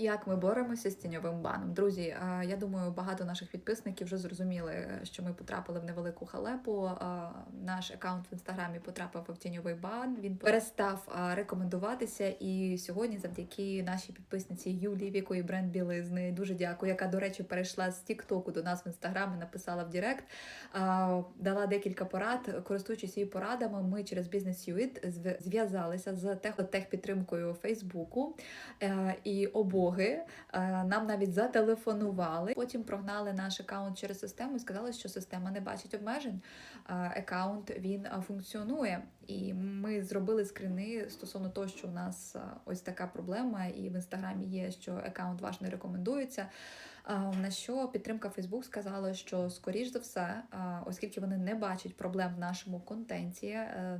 Як ми боремося з тіньовим баном? Друзі, е, я думаю, багато наших підписників вже зрозуміли, що ми потрапили в невелику халепу. Е, Наш аккаунт в інстаграмі потрапив в тіньовий бан. Він перестав е, рекомендуватися. І сьогодні, завдяки нашій підписниці Юлії, в якої бренд білизни, дуже дякую, яка, до речі, перейшла з Тіктоку до нас в інстаграм і написала в Директ, е, дала декілька порад. Користуючись її порадами, ми через бізнес Юїт зв'язалися з техпідтримкою Фейсбуку. І обоги е, нам навіть зателефонували. Потім прогнали наш аккаунт через систему і сказали, що система не бачить обмежень. Е, Аккаунт він е, функціонує, і ми зробили скрини стосовно того, що у нас ось така проблема, і в інстаграмі є, що аккаунт ваш не рекомендується. На що підтримка Facebook сказала, що скоріш за все, оскільки вони не бачать проблем в нашому контенті,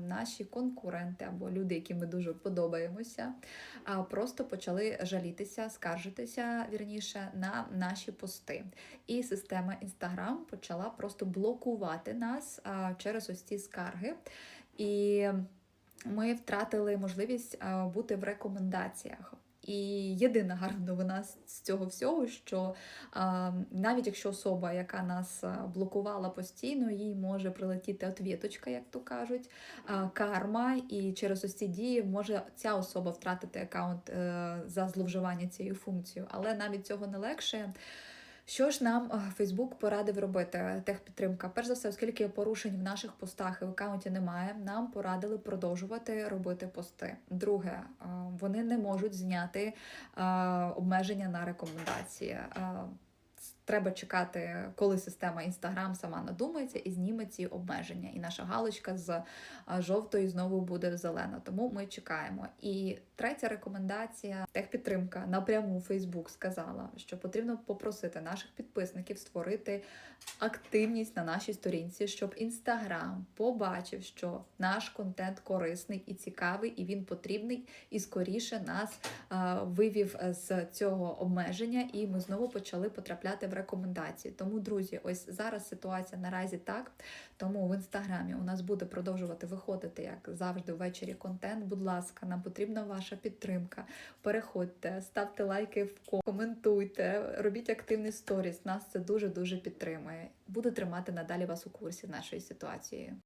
наші конкуренти або люди, яким ми дуже подобаємося, просто почали жалітися, скаржитися вірніше на наші пости. І система Instagram почала просто блокувати нас через ось ці скарги. І ми втратили можливість бути в рекомендаціях. І єдина гарна новина з цього всього, що а, навіть якщо особа, яка нас блокувала постійно, їй може прилетіти отвіточка, як то кажуть, а, карма, і через ось ці дії може ця особа втратити аккаунт е, за зловживання цією функцією. Але навіть цього не легше. Що ж нам е, Фейсбук порадив робити техпідтримка? Перш за все, оскільки порушень в наших постах і в аккаунті немає, нам порадили продовжувати робити пости. Друге, е, вони не можуть зняти е, обмеження на рекомендації. Е, Треба чекати, коли система Instagram сама надумається і зніме ці обмеження. І наша галочка з а, жовтої знову буде зелена. Тому ми чекаємо. І третя рекомендація: техпідтримка напряму Facebook сказала, що потрібно попросити наших підписників створити активність на нашій сторінці, щоб Instagram побачив, що наш контент корисний і цікавий, і він потрібний, і скоріше нас вивів з цього обмеження, і ми знову почали потрапляти в рекомендації. Тому, друзі, ось зараз ситуація наразі так. Тому в інстаграмі у нас буде продовжувати виходити, як завжди, ввечері контент. Будь ласка, нам потрібна ваша підтримка. Переходьте, ставте лайки в ко- коментуйте, робіть активний сторіс. Нас це дуже дуже підтримує. Буду тримати надалі вас у курсі нашої ситуації.